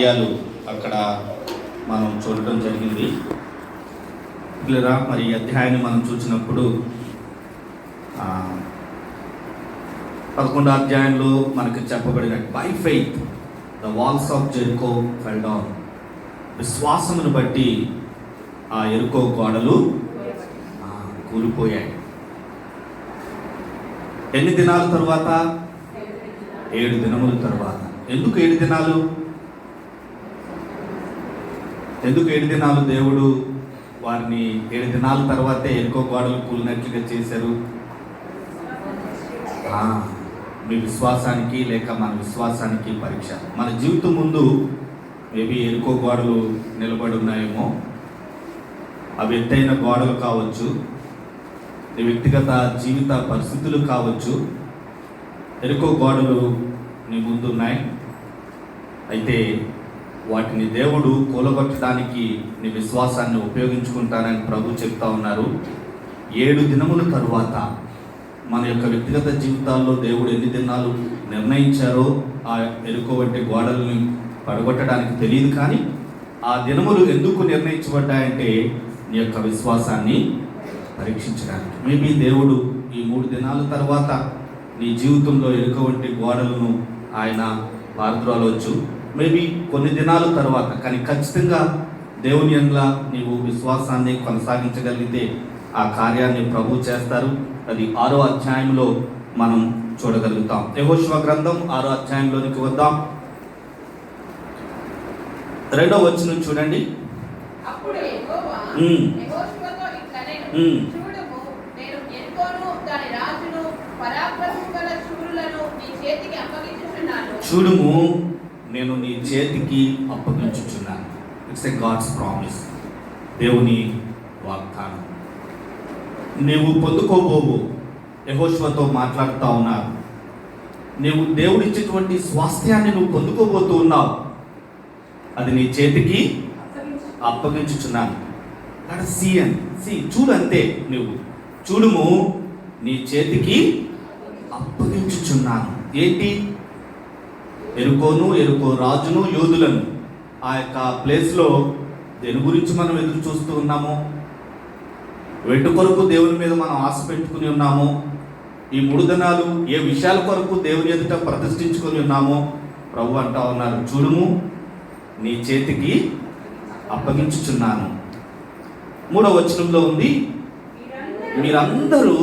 విషయాలు అక్కడ మనం చూడటం జరిగింది. పిల్లరా మరి ఈ అధ్యాయాన్ని మనం చూసినప్పుడు పదకొండో అధ్యాయంలో మనకు చెప్పబడిన by faith the walls of Jericho fell down విశ్వాసమును బట్టి ఆ ఎరుకో గోడలు కూలిపోయాయి. ఎన్ని దినాల తర్వాత? ఏడు దినముల తర్వాత. ఎందుకు ఏడు దినాలు? ఎందుకు ఏడు దినాలు దేవుడు వారిని ఏడు దినాల తర్వాతే ఎరుకో గోడలు కూలినట్లుగా చేశారు? మీ విశ్వాసానికి లేక మన విశ్వాసానికి పరీక్ష. మన జీవితం ముందు మేబీ ఎరుకో గోడలు నిలబడి ఉన్నాయేమో? అవి ఎత్తైన గోడలు కావచ్చు నీ వ్యక్తిగత జీవిత పరిస్థితులు కావచ్చు ఎరుకో గోడలు నీ ముందు ఉన్నాయి. అయితే వాటిని దేవుడు కూలగొట్టడానికి నీ విశ్వాసాన్ని ఉపయోగించుకుంటానని ప్రభు చెప్తా ఉన్నారు. ఏడు దినముల తరువాత మన యొక్క వ్యక్తిగత జీవితాల్లో దేవుడు ఎన్ని దినాలు నిర్ణయించారో ఆ ఎరుకో వంటి గోడల్ని పడగొట్టడానికి తెలియదు కానీ ఆ దినములు ఎందుకు నిర్ణయించబడ్డాయంటే నీ యొక్క విశ్వాసాన్ని పరీక్షించడానికి. మేబీ దేవుడు ఈ మూడు దినాల తర్వాత నీ జీవితంలో ఎరుక వంటి గోడలను ఆయన పారద్రోలవచ్చు మేబీ కొన్ని దినాల తర్వాత కానీ ఖచ్చితంగా దేవుని యండ్ల నీవు విశ్వాసాన్ని కొనసాగించగలిగితే ఆ కార్యాన్ని ప్రభు చేస్తారు. అది ఆరో అధ్యాయంలో మనం చూడగలుగుతాం. యెహోషువ గ్రంథం ఆరో అధ్యాయంలోనికి వద్దాం. రెండో వచ్చిన చూడండి. చూడుము, నేను నీ చేతికి అప్పగించుచున్నాను. ఇట్స్ ఎ గాడ్స్ ప్రామిస్ దేవుని వాగ్దానం. నీవు పొందుకోబోవు. యహోష్వతో మాట్లాడుతూ ఉన్నారు. నీవు దేవుడిచ్చేటువంటి స్వాస్థ్యాన్ని నువ్వు పొందుకోబోతూ ఉన్నావు. అది నీ చేతికి అప్పగించుచున్నాను. అక్కడ సీఎన్ సి చూడు అంతే నువ్వు చూడుము నీ చేతికి అప్పగించుచున్నాను. ఏంటి? ఎరుకోను ఎరుకో రాజును యోధులను. ఆ యొక్క ప్లేస్లో దేని గురించి మనం ఎదురు చూస్తూ ఉన్నాము? వెంట కొరకు దేవుని మీద మనం ఆశ పెట్టుకుని ఉన్నాము. ఈ మూడు దినాలు ఏ విషయాల కొరకు దేవుని ఎదుట ప్రతిష్ఠించుకొని ఉన్నామో? ప్రభు అంటా ఉన్నారు చూడుము నీ చేతికి అప్పగించుచున్నాను. మూడవ వచనంలో ఉంది మీరందరూ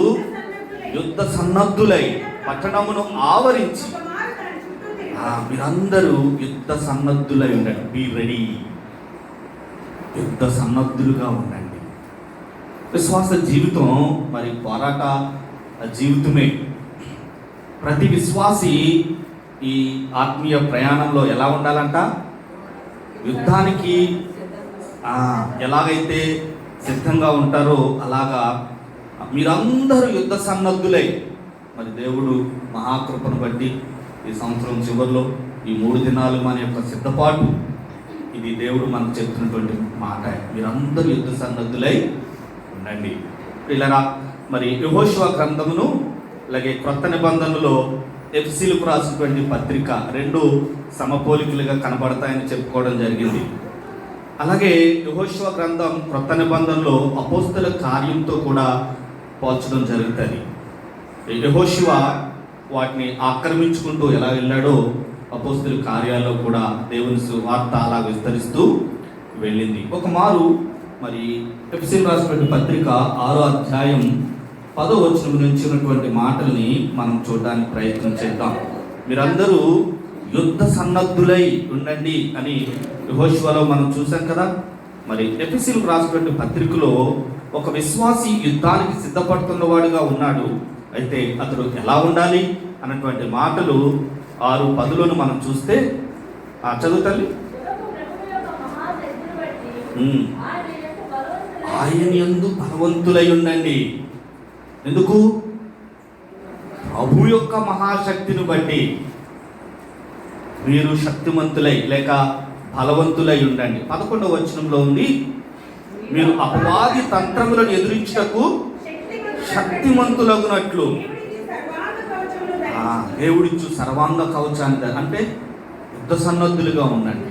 యుద్ధ సన్నద్ధులై పట్టణమును ఆవరించి మీరందరూ యుద్ధ సన్నద్ధులై ఉండండి. బీ రెడీ యుద్ధ సన్నద్ధులుగా ఉండండి. విశ్వాస జీవితం మరి పోరాట జీవితమే. ప్రతి విశ్వాసి ఈ ఆత్మీయ ప్రయాణంలో ఎలా ఉండాలంట? యుద్ధానికి ఎలాగైతే సిద్ధంగా ఉంటారో అలాగా మీరందరూ యుద్ధ సన్నద్ధులై మరి దేవుడు మహాకృపను బట్టి ఈ సంవత్సరం చివరిలో ఈ మూడు దినాలు మన యొక్క సిద్ధపాటు ఇది దేవుడు మనకు చెప్తున్నటువంటి మాట. మీరందరూ యుద్ధ సన్నద్ధులై ఉండండి. ఇలా మరి యహోశివ గ్రంథమును అలాగే క్రొత్త నిబంధనలో ఎఫ్సీలకు రాసినటువంటి పత్రిక రెండు సమపోలికలుగా కనబడతాయని చెప్పుకోవడం జరిగింది. అలాగే యహోశివ గ్రంథం క్రొత్త నిబంధనలో అపోస్తుల కార్యంతో కూడా పోల్చడం జరుగుతుంది. యహోశివ వాటిని ఆక్రమించుకుంటూ ఎలా వెళ్ళాడో అపోస్తుల కార్యాల్లో కూడా దేవుని వార్త అలా విస్తరిస్తూ వెళ్ళింది. ఒక మారు మరి ఎఫ్సిన్ రాసినటువంటి పత్రిక ఆరో అధ్యాయం పదో వచనం నుంచి ఉన్నటువంటి మాటల్ని మనం చూడడానికి ప్రయత్నం చేద్దాం. మీరందరూ యుద్ధ సన్నద్ధులై ఉండండి అని యెహోషువలో మనం చూసాం కదా. మరి ఎఫ్ఎస్సీలకు రాసినటువంటి పత్రికలో ఒక విశ్వాసి యుద్ధానికి సిద్ధపడుతున్నవాడుగా ఉన్నాడు. అయితే అతడు ఎలా ఉండాలి అన్నటువంటి మాటలు ఆరు పదులను మనం చూస్తే చదువు తల్లి. ఆయన యందు బలవంతులై ఉండండి. ఎందుకు? ప్రభు యొక్క మహాశక్తిని బట్టి. మీరు శక్తిమంతులై లేక బలవంతులై ఉండండి. పదకొండవ వచనంలో ఉంది మీరు అపవాది తంత్రములను ఎదురించటకు శక్తిమంతులగునట్లు. దేవుడిచ్చు సర్వాంగ కవచాన్ని అంటే యుద్ధ సన్నద్ధులుగా ఉండండి.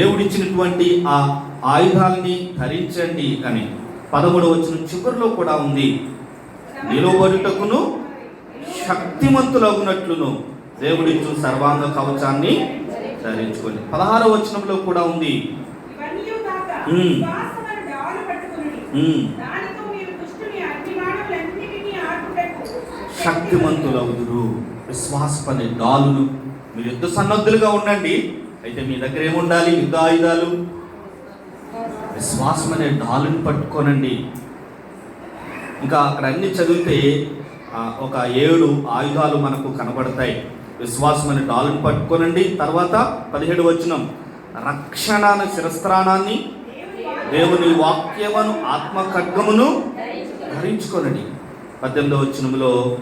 దేవుడిచ్చినటువంటి ఆ ఆయుధాలని ధరించండి అని పదమూడవ వచ్చిన చివరిలో కూడా ఉంది. నిలువబడుటకును శక్తిమంతులగునట్లును దేవుడిచ్చు సర్వాంగ కవచాన్ని ధరించుకోండి. పదహారవ వచనంలో కూడా ఉంది. శక్తిమంతులవుదురు. విశ్వాసపని డాలును మీరు యుద్ధ సన్నద్ధులుగా ఉండండి. అయితే మీ దగ్గర ఏముండాలి? యుద్ధ ఆయుధాలు విశ్వాసం అనే డాలుని పట్టుకోనండి. ఇంకా అక్కడ అన్ని చదివితే ఒక ఏడు ఆయుధాలు మనకు కనబడతాయి. విశ్వాసం అనే డాలుని పట్టుకోనండి. తర్వాత పదిహేడు వచనం. రక్షణ శిరస్త్రాణాన్ని దేవుని వాక్యమును ఆత్మ ఖడ్గమును ధరించుకోనండి. పద్దెనిమిదో వచ్చినములో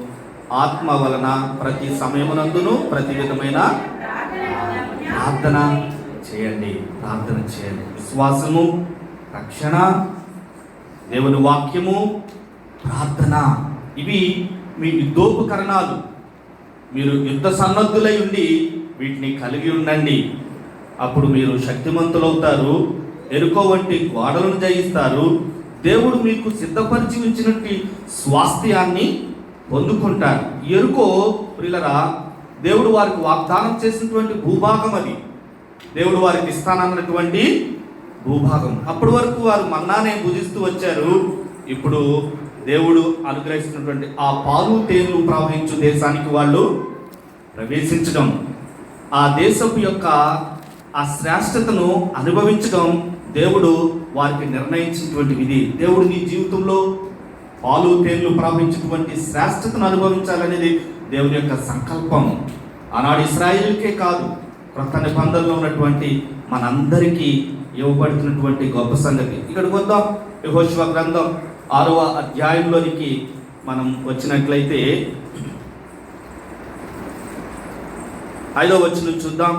ఆత్మ వలన ప్రతి సమయమునందును ప్రతి విధమైన ప్రార్థన చేయండి. ప్రార్థన చేయండి. విశ్వాసము రక్షణ దేవుని వాక్యము ప్రార్థన ఇవి మీ యుద్ధోపకరణాలు మీరు యుద్ధ సన్నద్ధులై ఉండి వీటిని కలిగి ఉండండి. అప్పుడు మీరు శక్తిమంతులవుతారు ఎరుకో వంటి గోడలను జయిస్తారు దేవుడు మీకు సిద్ధపరిచి ఉంచినట్టు స్వాస్థ్యాన్ని పొందుకుంటారు ఎరుకో ప్రిలరా దేవుడు వారికి వాగ్దానం చేసినటువంటి భూభాగం అది. దేవుడు వారికి ఇస్తానన్నటువంటి భూభాగం. అప్పటి వరకు వారు మన్నానే భుజిస్తూ వచ్చారు. ఇప్పుడు దేవుడు అనుగ్రహిస్తున్నటువంటి ఆ పాలు తేనెలు ప్రవహించు దేశానికి వాళ్ళు ప్రవేశించడం. ఆ దేశపు యొక్క ఆ శ్రేష్టతను అనుభవించడం దేవుడు వారికి నిర్ణయించినటువంటి విధి. దేవుడు నీ జీవితంలో పాలు తేనెలు ప్రవహించినటువంటి శ్రేష్టతను అనుభవించాలనేది దేవుని యొక్క సంకల్పం. ఆనాడు ఇస్రాయిల్కే కాదు క్రొత్త నిబంధనలో ఉన్నటువంటి మనందరికీ ఇవ్వబడుతున్నటువంటి గొప్ప సంగతి. ఇక్కడికి వద్దాం యెహోషువ గ్రంథం ఆరవ అధ్యాయంలోనికి మనం వచ్చినట్లయితే ఐదో వచ్చిన చూద్దాం.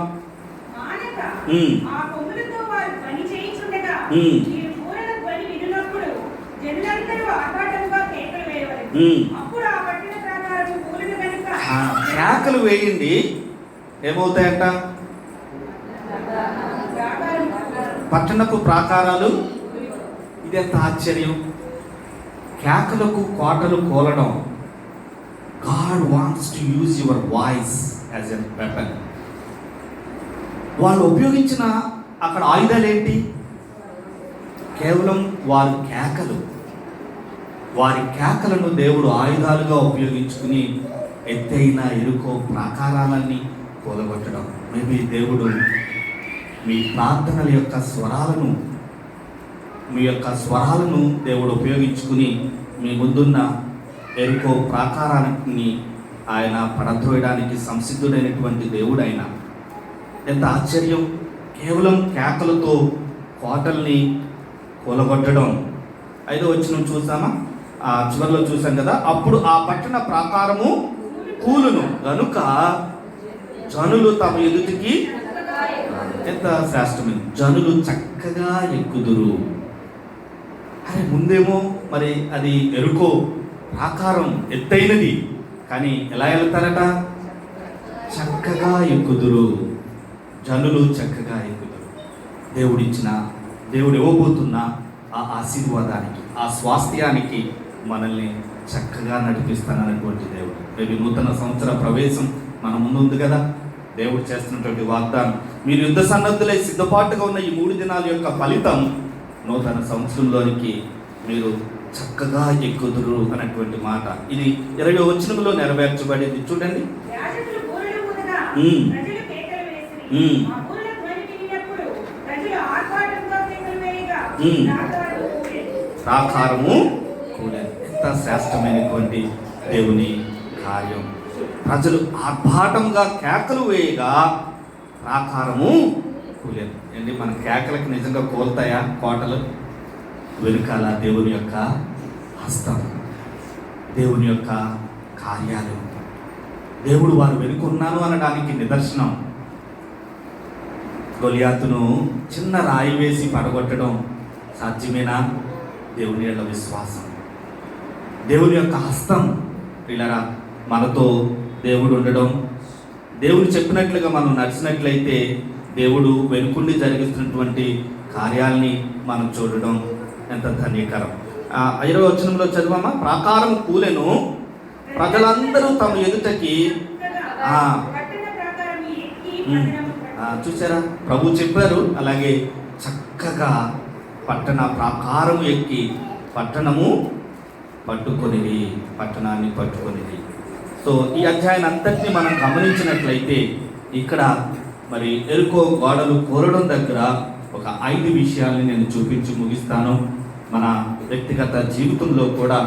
కేకలు వేయండి. ఏమవుతాయంట? పట్టణపు ప్రాకారాలు? ఇది ఎంత ఆశ్చర్యం? కేకలకు కోటలు కోలడం. God wants to use your voice as a weapon. వాళ్ళు ఉపయోగించిన అక్కడ ఆయుధాలు ఏంటి కేవలం వారి కేకలు. వారి కేకలను దేవుడు ఆయుధాలుగా ఉపయోగించుకుని ఎత్తైన ఎరుకో ప్రాకారాలన్నీ కూలగొట్టడం. మేబీ దేవుడు మీ ప్రార్థనల యొక్క స్వరాలను మీ యొక్క స్వరాలను దేవుడు ఉపయోగించుకుని మీ ముందున్న ఎరుకో ప్రాకారాన్ని ఆయన పడద్రోయడానికి సంసిద్ధుడైనటువంటి దేవుడు ఆయన ఎంత ఆశ్చర్యం! కేవలం కేకలతో కోటల్ని కూలగొట్టడం. ఐదో వచ్చిన చూసామా? ఆ చివరిలో చూసాం కదా? అప్పుడు ఆ పట్టణ ప్రాకారము కూలును. గనుక జనులు తమ ఎదుటికి ఎంత శ్రేష్టమైన జనులు చక్కగా ఎక్కుదురు. అరే ముందేమో మరి అది ఎరుకో ప్రాకారం ఎత్తైనది. కానీ ఎలా వెళ్తారట చక్కగా ఎక్కుదురు. జనులు చక్కగా ఎక్కుదురు. దేవుడిచ్చిన దేవుడు ఇవ్వబోతున్న ఆ ఆశీర్వాదానికి ఆ స్వాస్థ్యానికి మనల్ని చక్కగా నడిపిస్తానన్నటువంటి దేవుడు. రేపు నూతన సంవత్సర ప్రవేశం మన ముందు ఉంది కదా? దేవుడు చేస్తున్నటువంటి వాగ్దానం. మీరు యుద్ధ సన్నద్ధులై సిద్ధపాటుగా ఉన్న ఈ మూడు దినాల యొక్క ఫలితం నూతన సంవత్సరంలోనికి మీరు చక్కగా ఎక్కుదురు అన్నటువంటి మాట. ఇది ఇరవై వచనములో నెరవేర్చబడింది. చూడండి యాజకులు బూరలు ఊదగా ఉమ్. ప్రజలు కేకలు వేసిరి. ఉమ్. ఆ బూరల ధ్వని వినినప్పుడు ప్రజలు ఆర్భాటంగా కేకలు వేయగా ఉమ్. ప్రాకారము కూడా ఎంత శ్రేష్టమైనటువంటి దేవుని కార్యం. ప్రజలు ఆర్భాటంగా కేకలు వేయగా ప్రాకారము కూలేదు ఏంటి మన కేకలకి నిజంగా కోల్తాయా కోటలు? వెనుకాల దేవుని యొక్క హస్తం దేవుని యొక్క కార్యాలు. దేవుడు వారు వెనుకున్నాను అనడానికి నిదర్శనం. గొలియాతును చిన్న రాయి వేసి పడగొట్టడం సాధ్యమేనా? దేవుని యొక్క విశ్వాసం. దేవుని యొక్క హస్తం పిల్లరా మనతో దేవుడు ఉండడం. దేవుడు చెప్పినట్లుగా మనం నడిచినట్లయితే దేవుడు వెనుకుండి జరిగిస్తున్నటువంటి కార్యాల్ని మనం చూడడం ఎంత ధన్యకరం. ఆ, ఇరవై వచనంలో చదివామా? ప్రాకారం కూలెను ప్రజలందరూ తమ ఎదుటకి చూసారా? ప్రభు చెప్పారు అలాగే చక్కగా పట్టణ ప్రాకారం ఎక్కి పట్టణము పట్టుకొనిది పట్టణాన్ని పట్టుకొనిది సో ఈ అధ్యాయం అంతటిని మనం గమనించినట్లయితే ఇక్కడ మరి ఎరుకో గోడలు కోరడం దగ్గర ఒక ఐదు విషయాల్ని నేను చూపించి ముగిస్తాను. మన వ్యక్తిగత జీవితంలో కూడా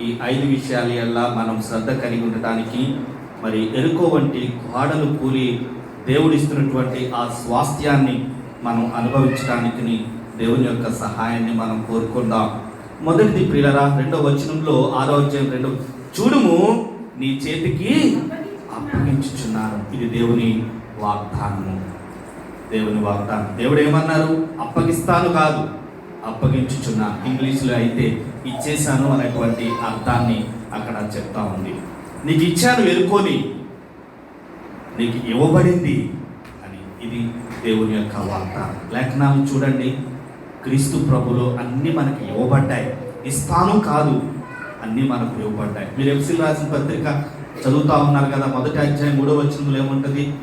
ఈ ఐదు విషయాల వల్ల మనం శ్రద్ధ కలిగి ఉండటానికి మరి ఎరుకో వంటి గోడలు కూలి దేవుడిస్తున్నటువంటి ఆ స్వాస్థ్యాన్ని మనం అనుభవించడానికి దేవుని యొక్క సహాయాన్ని మనం కోరుకుందాం. మొదటిది ప్రియులరా రెండో వచనంలో ఆరో రెండో రెండు చూడుము నీ చేతికి అప్పగించుచున్నాను. ఇది దేవుని వాగ్దానము. దేవుని వాగ్దానం. దేవుడు ఏమన్నారు? అప్పగిస్తాను కాదు అప్పగించుచున్నా ఇంగ్లీష్లో అయితే ఇచ్చేశాను అనేటువంటి అర్థాన్ని అక్కడ చెప్తా ఉంది. నీకు ఇచ్చాను ఎరుకొని నీకు ఇవ్వబడింది అని. ఇది దేవుని యొక్క వాగ్దానం. లేఖనాలు చూడండి. క్రీస్తు ప్రభులో అన్నీ మనకి ఇవ్వబడ్డాయి. ఇస్తాను కాదు అన్నీ మనకు ఇవ్వబడ్డాయి. మీరు ఎఫ్సిల్ రాసిన పత్రిక చదువుతా ఉన్నారు కదా మొదటి అధ్యాయం మూడో వచనంలో ఏముంటుంది?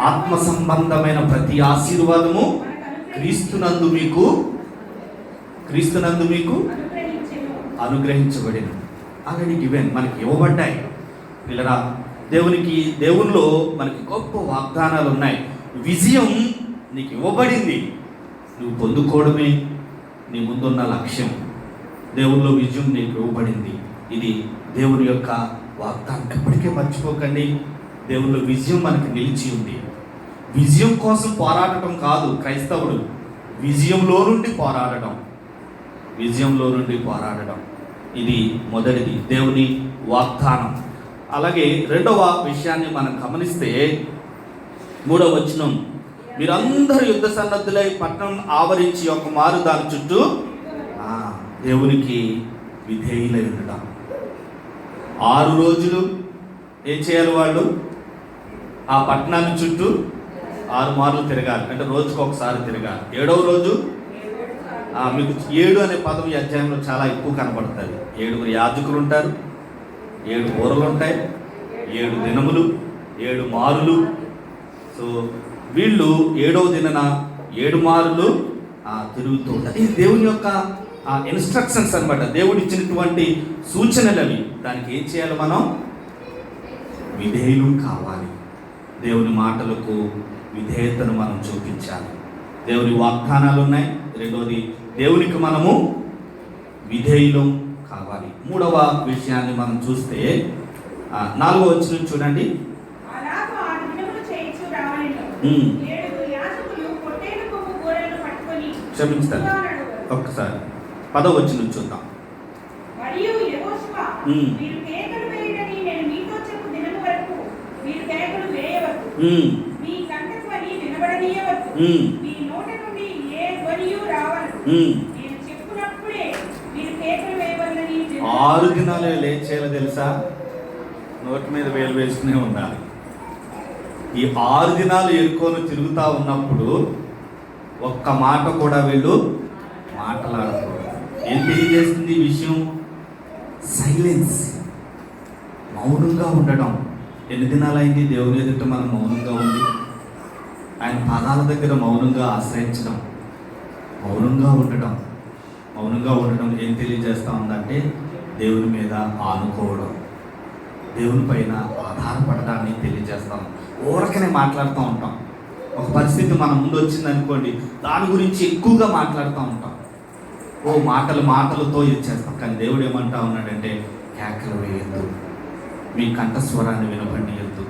ఆత్మ సంబంధమైన ప్రతి ఆశీర్వాదము క్రీస్తునందు మీకు క్రీస్తునందు మీకు అనుగ్రహించబడింది ఆల్రెడీ గివెన్ మనకి ఇవ్వబడ్డాయి. పిల్లరా దేవునికి దేవుల్లో మనకి గొప్ప వాగ్దానాలు ఉన్నాయి. విజయం నీకు ఇవ్వబడింది. నువ్వు పొందుకోవడమే నీ ముందున్న లక్ష్యం. దేవుల్లో విజయం నీకు ఇవ్వబడింది. ఇది దేవుని యొక్క వాగ్దానం. ఎప్పటికే మర్చిపోకండి. దేవుల్లో విజయం మనకి నిలిచి ఉంది. విజయం కోసం పోరాడటం కాదు క్రైస్తవుడు. విజయంలో నుండి పోరాడటం. విజయంలో నుండి పోరాడటం. ఇది మొదటిది. దేవుని వాగ్దానం. అలాగే రెండవ విషయాన్ని మనం గమనిస్తే మూడవ వచనం. మీరందరూ యుద్ధ సన్నద్ధులై పట్టణం ఆవరించి ఒక మారు దాని చుట్టూ దేవునికి విధేయులై ఉండడం ఆరు రోజులు ఏం చేయాలి వాళ్ళు? ఆ పట్టణాన్ని చుట్టూ ఆరు మార్లు తిరగాలి. అంటే రోజుకు ఒకసారి తిరగాలి. ఏడవ రోజు? మీకు ఏడు అనే పదం ఈ అధ్యాయంలో చాలా ఎక్కువ కనపడుతుంది ఏడుగురు యాజకులు ఉంటారు ఏడు కూరలు ఉంటాయి ఏడు దినములు ఏడు మారులు. సో వీళ్ళు ఏడవ దినన ఏడు మారులు తిరుగుతూ ఉంటారు. ఇది దేవుని యొక్క ఇన్స్ట్రక్షన్స్ అనమాట దేవుడు ఇచ్చినటువంటి సూచనలు అవి దానికి ఏం చేయాలి మనం? విధేయులు కావాలి. దేవుని మాటలకు విధేయతను మనం చూపించాలి. దేవుని వాగ్దానాలు ఉన్నాయి. రెండవది దేవునికి మనము విధేయులం కావాలి. మూడవ విషయాన్ని మనం చూస్తే నాలుగవ వచ్చిన చూడండి అలాగు ఆ దినములు చేయించు రావలెను. ఉమ్. ఏడుగురు యాజకులు పొట్టేలు కొమ్ము గోడలను పట్టుకొని క్షమించుతాను. ఒక్కసారి. పదవ చూద్దాం. మీరు కేకలు వేయవద్దని ఆరు దినాలు లేచేయాలో తెలుసా? నోటి మీద వేలు వేసుకునే ఉండాలి. ఈ ఆరు దినాలు ఎరుకొని తిరుగుతూ ఉన్నప్పుడు ఒక్క మాట కూడా వీళ్ళు మాట్లాడకూడదు. ఏం తెలియజేస్తుంది ఈ విషయం? సైలెన్స్ మౌనంగా ఉండడం ఎన్ని దినాలైంది దేవుని ఎదుట మనం మౌనంగా ఉంది ఆయన పాదాల దగ్గర మౌనంగా ఆశ్రయించడం. మౌనంగా ఉండడం మౌనంగా ఉండడం ఏం తెలియజేస్తా ఉందంటే దేవుని మీద ఆనుకోవడం. దేవుని పైన ఆధారపడడాన్ని తెలియజేస్తాం ఊరకనే మాట్లాడుతూ ఉంటాం. ఒక పరిస్థితి మన ముందు వచ్చింది అనుకోండి దాని గురించి ఎక్కువగా మాట్లాడుతూ ఉంటాం. ఓ మాటలు మాటలతో ఇచ్చేస్తాం కానీ దేవుడు ఏమంటా ఉన్నాడంటే కేకలు వేయద్దు. మీ కంఠస్వరాన్ని వినపడియద్దు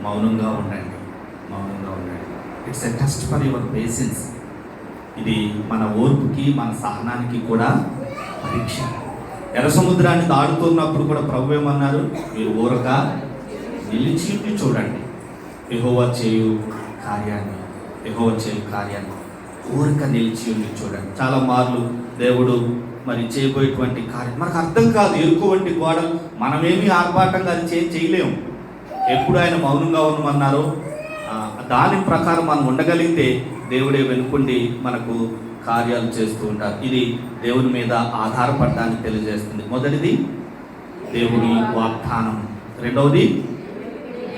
మౌనంగా ఉండండి. మౌనంగా ఉండండి. It's a test for your patience ఇది మన ఓర్పుకి మన సహనానికి కూడా పరీక్ష. ఎర్ర సముద్రాన్ని దాడుతున్నప్పుడు కూడా ప్రభు ఏమన్నారు? మీరు ఊరక నిలిచి చూడండి. ఎహోవా చేయు కార్యాన్ని ఎహోవా చేయు కార్యాన్ని ఊరిక నిలిచి ఉండి చూడండి. చాలా మార్లు దేవుడు మరి చేయబోయేటువంటి కార్యం మనకు అర్థం కాదు. ఎరుకోవంటి గోడలు మనమేమి ఆర్భాటంగా అది చే చేయలేము. ఎప్పుడు ఆయన మౌనంగా ఉండమన్నారో దాని ప్రకారం మనం ఉండగలిగితే దేవుడే వెనుకుండి మనకు కార్యాలు చేస్తూ ఉంటారు. ఇది దేవుని మీద ఆధారపడడానికి తెలియజేస్తుంది. మొదటిది దేవుని వాగ్దానం. రెండవది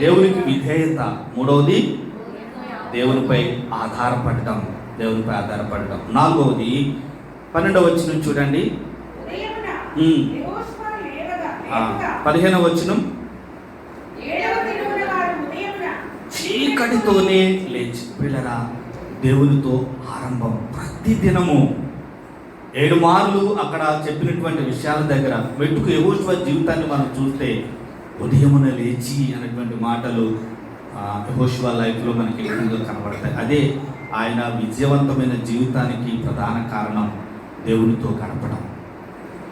దేవునికి విధేయత. మూడవది దేవునిపై ఆధారపడటం. దేవునిపై ఆధారపడటం. నాలుగవది పన్నెండవ వచ్చిన చూడండి. పదిహేనవ వచ్చిన చీకటితోనే లేచి పిల్లరా దేవునితో ఆరంభం ప్రతి దినము ఏడు మార్లు అక్కడ చెప్పినటువంటి విషయాల దగ్గర మెట్టుకు యహోష్వ జీవితాన్ని మనం చూస్తే ఉదయమున లేచి అనేటువంటి మాటలు యహోష్వ లైఫ్లో మనకి ఎక్కువగా కనబడతాయి. అదే ఆయన విజయవంతమైన జీవితానికి ప్రధాన కారణం దేవునితో గడపడం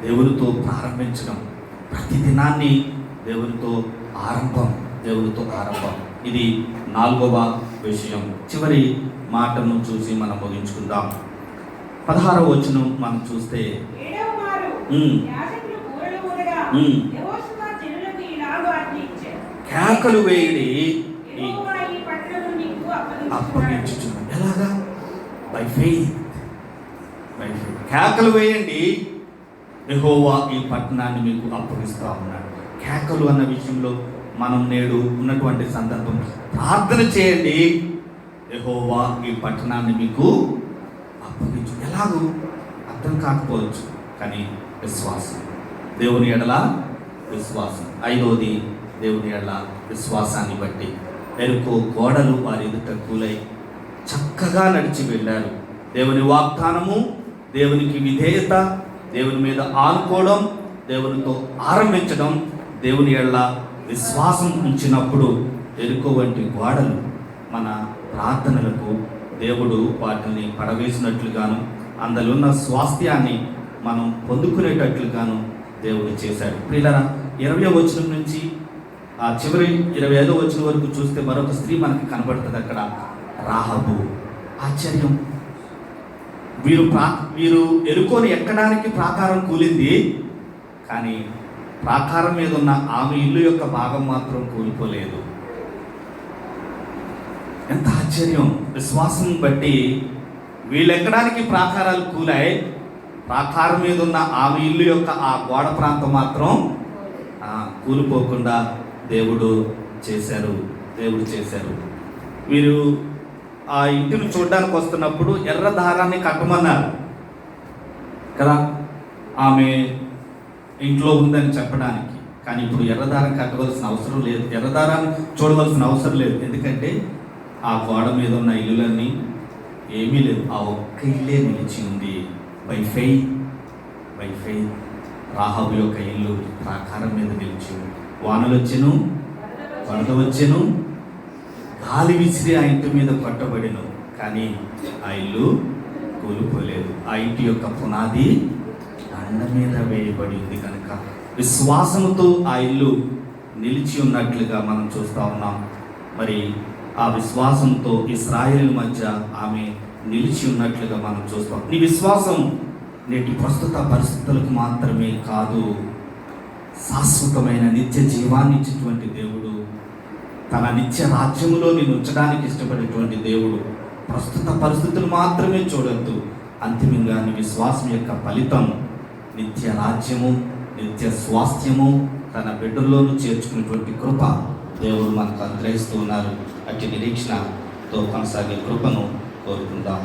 దేవునితో ప్రారంభించడం ప్రతి దినాన్ని దేవునితో ఆరంభం దేవునితో ఆరంభం. ఇది నాలుగవ విషయం. చివరి మాటను చూసి మనం ముగించుకుందాం. పదహారవ వచనం మనం చూస్తే కేకలు వేయడి ఈ అప్పగించుచున్నాడు ఎలాగా? బై ఫెయిత్ బై ఫెయిత్ కేకలు వేయండి. యెహోవా ఈ పట్టణాన్ని మీకు అప్పగిస్తా ఉన్నాడు. కేకలు అన్న విషయంలో మనం నేడు ఉన్నటువంటి సందర్భం. ప్రార్థన చేయండి. యెహోవా ఈ పట్టణాన్ని మీకు అప్పగించు. ఎలాగూ? అర్థం కాకపోవచ్చు కానీ విశ్వాసం. దేవుని ఎడల విశ్వాసం. ఐదోది దేవుని ఎడల విశ్వాసాన్ని బట్టి ఎరుకో గోడలు వారి ఎదుట కూలై చక్కగా నడిచి వెళ్ళారు. దేవుని వాగ్దానము దేవునికి విధేయత దేవుని మీద ఆనుకోవడం దేవునితో ఆరంభించడం దేవుని ఎడల విశ్వాసం ఉంచినప్పుడు ఎరుకో వంటి గోడలు మన ప్రార్థనలకు దేవుడు వాటిని పడవేసినట్లుగాను అందులో ఉన్న స్వాస్థ్యాన్ని మనం పొందుకునేటట్లుగాను దేవుడు చేశాడు. పిల్లల ఇరవై వచనం నుంచి ఆ చివరి ఇరవై ఐదో వచ్చిన వరకు చూస్తే మరొక స్త్రీ మనకి కనబడుతుంది అక్కడ. రాహబు. ఆశ్చర్యం. వీరు ప్రా వీరు ఎరుకొని ఎక్కడానికి ప్రాకారం కూలింది కానీ ప్రాకారం మీద ఉన్న ఆమె ఇల్లు యొక్క భాగం మాత్రం కూలిపోలేదు. ఎంత ఆశ్చర్యం. విశ్వాసం బట్టి వీళ్ళెక్కడానికి ప్రాకారాలు కూలాయి? ప్రాకారం మీద ఉన్న ఆమె ఇల్లు యొక్క ఆ గోడ ప్రాంతం మాత్రం కూలిపోకుండా దేవుడు చేశారు దేవుడు చేశారు. వీరు ఆ ఇంటిని చూడడానికి వస్తున్నప్పుడు ఎర్ర దారాన్ని కట్టమన్నారు. కదా? ఆమె ఇంట్లో ఉందని చెప్పడానికి. కానీ ఇప్పుడు ఎర్రదారం కట్టవలసిన అవసరం లేదు. ఎర్రదారాన్ని చూడవలసిన అవసరం లేదు. ఎందుకంటే ఆ గోడ మీద ఉన్న ఇల్లులన్నీ ఏమీ లేదు ఆ ఒక్క ఇల్లే నిలిచి ఉంది. బై వైఫై బై రాహబు యొక్క ఇల్లు ప్రాకారం మీద నిలిచి ఉంది. వానలు వచ్చెను వరద వచ్చెను గాలి విసిరి ఆ ఇంటి మీద కొట్టబడిను కానీ ఆ ఇల్లు కూలిపోలేదు. ఆ ఇంటి యొక్క పునాది దండ మీద వేయబడి ఉంది కనుక విశ్వాసముతో ఆ ఇల్లు నిలిచి ఉన్నట్లుగా మనం చూస్తా ఉన్నాం. మరి ఆ విశ్వాసంతో ఇస్రాయేల్ మధ్య ఆమె నిలిచి ఉన్నట్లుగా మనం చూస్తాం. నీ విశ్వాసం నేటి ప్రస్తుత పరిస్థితులకు మాత్రమే కాదు. శాశ్వతమైన నిత్య జీవాన్ని ఇచ్చేటువంటి దేవుడు తన నిత్య రాజ్యంలో నేను ఉంచడానికి ఇష్టపడేటువంటి దేవుడు ప్రస్తుత పరిస్థితులు మాత్రమే చూడొద్దు. అంతిమంగా నీ విశ్వాసం యొక్క ఫలితం నిత్య రాజ్యము నిత్య స్వాస్థ్యము తన బిడ్డల్లోనూ చేర్చుకునేటువంటి కృప. దేవుడు మనకు అనుగ్రహిస్తూ ఉన్నారు. అట్టి నిరీక్షణతో కొనసాగే కృపను కోరుకుందాం.